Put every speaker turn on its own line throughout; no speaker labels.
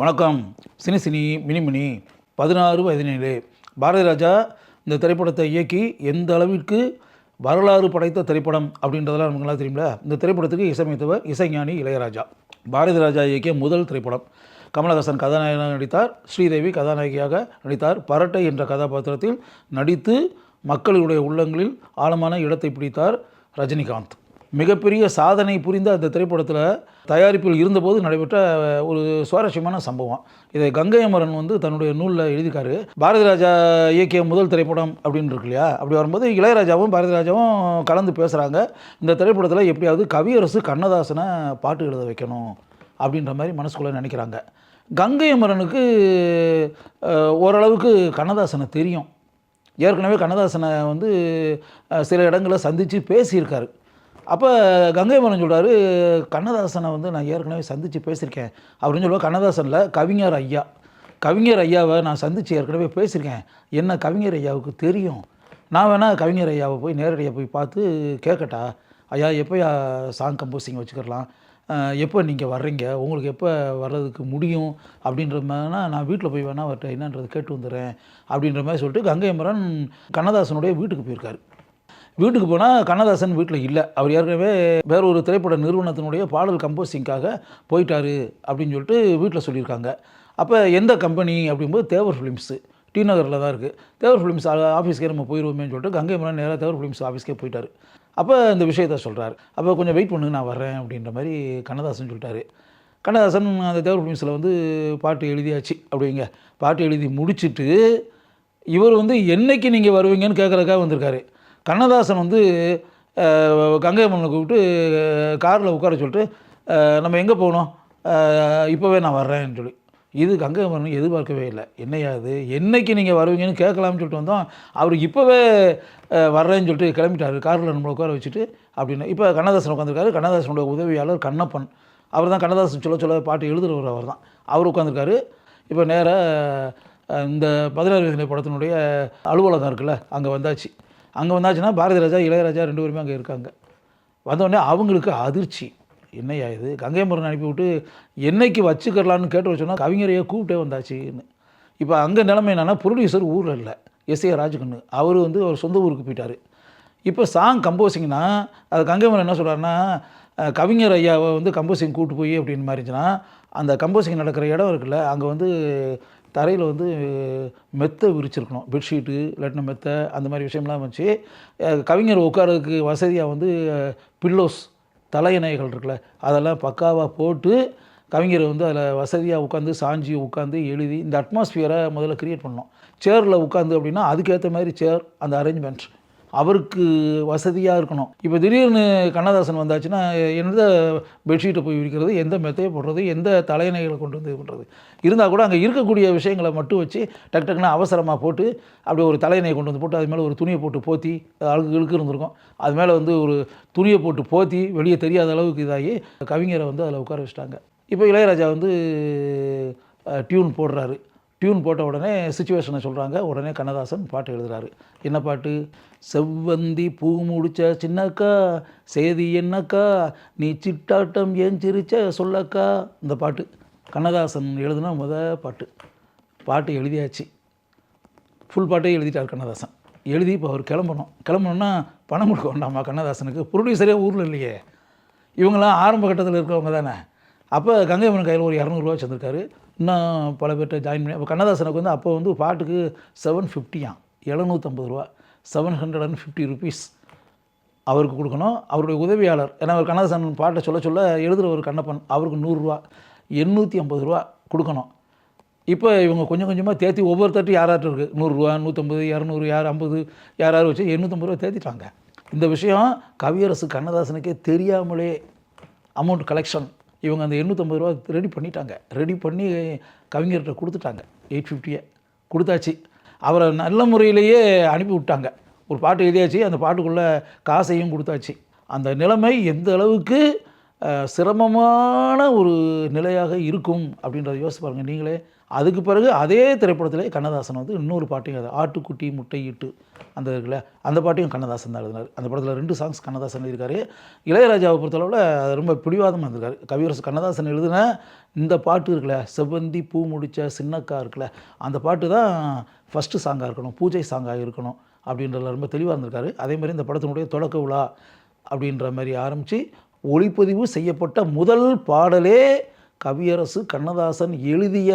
வணக்கம். Cine cine மினிமினி பதினாறு பதினேழு. பாரதி ராஜா இந்த திரைப்படத்தை இயக்கி எந்த அளவிற்கு வரலாறு படைத்த திரைப்படம் அப்படின்றதெல்லாம் நமக்குலாம் தெரியுமில? இந்த திரைப்படத்துக்கு இசையமைத்தவர் இசைஞானி இளையராஜா. பாரதி ராஜா இயக்கிய முதல் திரைப்படம். கமலஹாசன் கதாநாயகனாக நடித்தார். ஸ்ரீதேவி கதாநாயகியாக நடித்தார். பரட்டை என்ற கதாபாத்திரத்தில் நடித்து மக்களுடைய உள்ளங்களில் ஆழமான இடத்தை பிடித்தார் ரஜினிகாந்த். மிகப்பெரிய சாதனை புரிந்த அந்த திரைப்படத்தில் தயாரிப்பில் இருந்தபோது நடைபெற்ற ஒரு சுவாரஸ்யமான சம்பவம். இதை கங்கை அமரன் வந்து தன்னுடைய நூலில் எழுதிக்காரு பாரதி ராஜா இயக்கிய முதல் திரைப்படம் அப்படின்னு இருக்கு இல்லையா? அப்படி வரும்போது இளையராஜாவும் பாரதி ராஜாவும் கலந்து பேசுகிறாங்க இந்த திரைப்படத்தில் எப்படியாவது கவியரசு கண்ணதாசனை பாட்டு எழுத வைக்கணும் அப்படின்ற மாதிரி மனசுக்குள்ளே நினைக்கிறாங்க. கங்கை அமரனுக்கு ஓரளவுக்கு கண்ணதாசனை தெரியும். ஏற்கனவே கண்ணதாசனை வந்து சில இடங்களில் சந்தித்து பேசியிருக்காரு. அப்போ கங்கை மரன் சொல்கிறாரு கண்ணதாசனை வந்து நான் ஏற்கனவே சந்தித்து பேசியிருக்கேன். அப்படின்னு சொல்லுவோம் கண்ணதாசனில் கவிஞர் ஐயா கவிஞர் ஐயாவை நான் சந்தித்து ஏற்கனவே பேசியிருக்கேன். என்ன கவிஞர் ஐயாவுக்கு தெரியும்? நான் வேணால் கவிஞர் ஐயாவை போய் நேரடியாக போய் பார்த்து கேட்கட்டா? ஐயா எப்போ சாங் கம்போசிங் வச்சுக்கிடலாம் எப்போ நீங்கள் வர்றீங்க? உங்களுக்கு எப்போ வர்றதுக்கு முடியும்? அப்படின்ற மாதிரினா நான் வீட்டில் போய் வேணால் அவர்கிட்ட என்னன்றது கேட்டு வந்துடுறேன் அப்படின்ற மாதிரி சொல்லிட்டு கங்கை மரன் கண்ணதாசனுடைய வீட்டுக்கு போயிருக்காரு. வீட்டுக்கு போனால் கண்ணதாசன் வீட்டில் இல்லை. அவர் ஏற்கனவே வேற ஒரு திரைப்பட நிறுவனத்தினுடைய பாடல் கம்போசிங்காக போயிட்டார் அப்படின்னு சொல்லிட்டு வீட்டில் சொல்லியிருக்காங்க. அப்போ எந்த கம்பெனி அப்படிங்கும்போது தேவர் ஃபிலிம்ஸு டி நகரில் தான் இருக்குது தேவர் ஃபிலிம்ஸ் ஆஃபீஸ்க்கே நம்ம போயிடுவோமேன்னு சொல்லிட்டு கங்கை மரன் நேராக தேவர் ஃபிலிம்ஸ் ஆஃபீஸ்க்கே போயிட்டார். அப்போ இந்த விஷயத்த சொல்கிறார் அப்போ கொஞ்சம் வெயிட் பண்ணுங்க நான் வரேன் அப்படின்ற மாதிரி கண்ணதாசன் சொல்லிட்டாரு. கண்ணதாசன் அந்த தேவர் ஃபிலிம்ஸில் வந்து பாட்டு எழுதியாச்சு அப்படிங்க. பாட்டு எழுதி முடிச்சுட்டு இவர் வந்து என்னைக்கு நீங்கள் வருவீங்கன்னு கேட்குறதுக்காக வந்திருக்காரு. கண்ணதாசன் வந்து கங்கை அம்மனை கூப்பிட்டு காரில் உட்கார சொல்லிட்டு நம்ம எங்கே போகணும்? இப்போவே நான் வர்றேன்னு சொல்லி. இது கங்கை அம்மன் எதிர்பார்க்கவே இல்லை. என்னையா அது என்னைக்கு நீங்கள் வருவீங்கன்னு கேட்கலாம்னு சொல்லிட்டு வந்தோம். அவர் இப்போவே வர்றேன்னு சொல்லிட்டு கிளம்பிட்டாரு. காரில் நம்மளை உட்கார வச்சுட்டு அப்படின்னு. இப்போ கண்ணதாசன் உட்காந்துருக்காரு கண்ணதாசனோட உதவியாளர் கண்ணப்பன். அவர் தான் கண்ணதாசன் சொல்ல சொல்ல பாட்டு எழுதுகிறவர் அவர் தான். அவர் உட்காந்துருக்காரு இப்போ நேராக இந்த பதினாறு வயதிலே படத்தினுடைய அலுவலகம் இருக்குல்ல அங்கே வந்தாச்சு. அங்கே வந்தாச்சுன்னா பாரதி ராஜா இளையராஜா ரெண்டு பேருமே அங்கே இருக்காங்க. வந்தோடனே அவங்களுக்கு அதிர்ச்சி. என்னையா இது? கங்கை முருகன் அனுப்பிவிட்டு என்னைக்கு வச்சுக்கலான்னு கேட்டு வச்சோன்னா கவிஞரையே கூப்பிட்டே வந்தாச்சுன்னு. இப்போ அங்கே நிலைமை என்னென்னா ப்ரொடியூசர் ஊரில் இல்லை. S A Rajakannu. அவர் வந்து அவர் சொந்த ஊருக்கு போயிட்டார். இப்போ சாங் கம்போசிங்னா அது கங்கைமரன் என்ன சொல்கிறாருன்னா கவிஞர் ஐயாவை வந்து கம்போசிங் கூட்டு போய் அப்படின்னு மாதிரி இருந்துச்சுன்னா அந்த கம்போசிங் நடக்கிற இடம் இருக்குல்ல அங்கே வந்து தரையில் வந்து மெத்தை விரிச்சிருக்கணும். பெட்ஷீட்டு இல்லாட்டின மெத்தை அந்த மாதிரி விஷயம்லாம் வச்சு கவிஞர் உட்காரதுக்கு வசதியாக வந்து பில்லோஸ் தலையணைகள் இருக்குல்ல அதெல்லாம் பக்காவாக போட்டு கவிஞர் வந்து அதில் வசதியாக உட்காந்து சாஞ்சி உட்காந்து எழுதி இந்த அட்மாஸ்பியரை முதல்ல க்ரியேட் பண்ணோம் சேரில் உட்காந்து அப்படின்னா அதுக்கேற்ற மாதிரி சேர் அந்த அரேஞ்ச்மெண்ட் அவருக்கு வசதியாக இருக்கணும். இப்போ திடீர்னு கண்ணதாசன் வந்தாச்சுன்னா எந்த பெட்ஷீட்டை போய் விரிக்கிறது எந்த மெத்தையை போடுறது எந்த தலையணைகளை கொண்டு வந்து பண்ணுறது இருந்தால் கூட அங்கே இருக்கக்கூடிய விஷயங்களை மட்டும் வச்சு டக்கு டக்குன்னு அவசரமாக போட்டு அப்படி ஒரு தலையணையை கொண்டு வந்து போட்டு அது மேலே ஒரு துணியை போட்டு போத்தி அழுக்கு இழுக்கு இருந்திருக்கும். அது மேலே வந்து ஒரு துணியை போட்டு போத்தி வெளியே தெரியாத அளவுக்கு இதாகி கவிஞரை வந்து அதில் உட்கார வச்சுட்டாங்க. இப்போ இளையராஜா வந்து டியூன் போடுறாரு. டியூன் போட்ட உடனே சுச்சுவேஷனை சொல்கிறாங்க உடனே கண்ணதாசன் பாட்டு எழுதுறாரு. என்ன பாட்டு? செவ்வந்தி பூ முடிச்ச சின்னக்கா செய்தி என்னக்கா நீ சிட்டாட்டம் ஏன் சிரிச்ச சொல்லக்கா? இந்த பாட்டு. கண்ணதாசன் எழுதுனா முத பாட்டு. பாட்டு எழுதியாச்சு. ஃபுல் பாட்டே எழுதிட்டார் கண்ணதாசன். எழுதி இப்போ அவர் கிளம்பணும். கிளம்பணுன்னா பணம் கொடுக்க வேண்டாமா கண்ணதாசனுக்கு? ப்ரொடியூசரே ஊரில் இல்லையே. இவங்கெல்லாம் ஆரம்ப கட்டத்தில் இருக்கிறவங்க தானே. அப்போ கங்கைமரன் கையில் ஒரு இரநூறுவா வச்சுருக்காரு இன்னும் பல பேர்கிட்ட ஜாயின் பண்ணி அப்போ கண்ணதாசனுக்கு வந்து அப்போ வந்து பாட்டுக்கு செவன் ஃபிஃப்டியாம் எழுநூற்றம்பது ரூபா. Seven hundred and fifty rupees அவருக்கு கொடுக்கணும். அவருடைய உதவியாளர் ஏன்னா அவர் கண்ணதாசன் பாட்டை சொல்ல சொல்ல எழுதுகிற ஒரு கண்ணப்பன் அவருக்கு நூறுரூவா. எண்ணூற்றி ஐம்பது ரூபா கொடுக்கணும். இப்போ இவங்க கொஞ்சம் கொஞ்சமாக தேத்தி ஒவ்வொருத்தட்டும் யாராட்டும் இருக்குது நூறுரூவா நூற்றம்பது இரநூறு யார் ஐம்பது யார் யார் வச்சு எண்ணூற்றம்பது ரூபா தேத்திட்டாங்க. இந்த விஷயம் கவியரசு கண்ணதாசனுக்கே தெரியாமலே அமௌண்ட் கலெக்ஷன் இவங்க அந்த எண்ணூற்றம்பது ரூபா ரெடி பண்ணிட்டாங்க. ரெடி பண்ணி கவிஞர்கிட்ட கொடுத்துட்டாங்க. எயிட் ஃபிஃப்டியை கொடுத்தாச்சு. அவரை நல்ல முறையிலேயே அனுப்பி விட்டாங்க. ஒரு பாட்டு எழுதியாச்சு. அந்த பாட்டுக்குள்ளே காசையும் கொடுத்தாச்சு. அந்த நிலைமை எந்த அளவுக்கு சிரமமான ஒரு நிலையாக இருக்கும் அப்படின்றத யோசிச்சு நீங்களே அதுக்கு பிறகு அதே திரைப்படத்திலே கண்ணதாசன் வந்து இன்னொரு பாட்டையும் அது ஆட்டுக்குட்டி முட்டையிட்டு அந்த இருக்குல்ல அந்த பாட்டையும் கண்ணதாசன் தான் எழுதினார். அந்த படத்தில் ரெண்டு சாங்ஸ் கண்ணதாசன் எழுதியிருக்காரு. இளையராஜாவை பொறுத்தளவில் அது ரொம்ப பிடிவாதமாக இருந்திருக்காரு. கவியரசு கண்ணதாசன் எழுதின இந்த பாட்டு இருக்குல்ல செவ்வந்தி பூ முடிச்ச சின்னக்கா இருக்குல்ல அந்த பாட்டு தான் ஃபஸ்ட்டு சாங்காக இருக்கணும் பூஜை சாங்காக இருக்கணும் அப்படின்றதுல ரொம்ப தெளிவாக இருந்திருக்காரு. அதே மாதிரி இந்த படத்தினுடைய தொடக்க விழா அப்படின்ற மாதிரி ஆரம்பித்து ஒளிப்பதிவு செய்யப்பட்ட முதல் பாடலே கவியரசு கண்ணதாசன் எழுதிய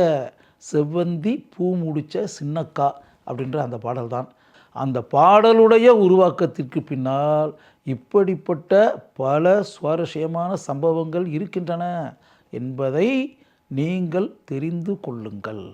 செவ்வந்தி பூ முடிச்ச சின்னக்கா அப்படின்ற அந்த பாடல் தான் அந்த பாடலுடைய உருவாக்கத்திற்கு பின்னால் இப்படிப்பட்ட பல சுவாரஸ்யமான சம்பவங்கள் இருக்கின்றன என்பதை நீங்கள் தெரிந்து கொள்ளுங்கள்.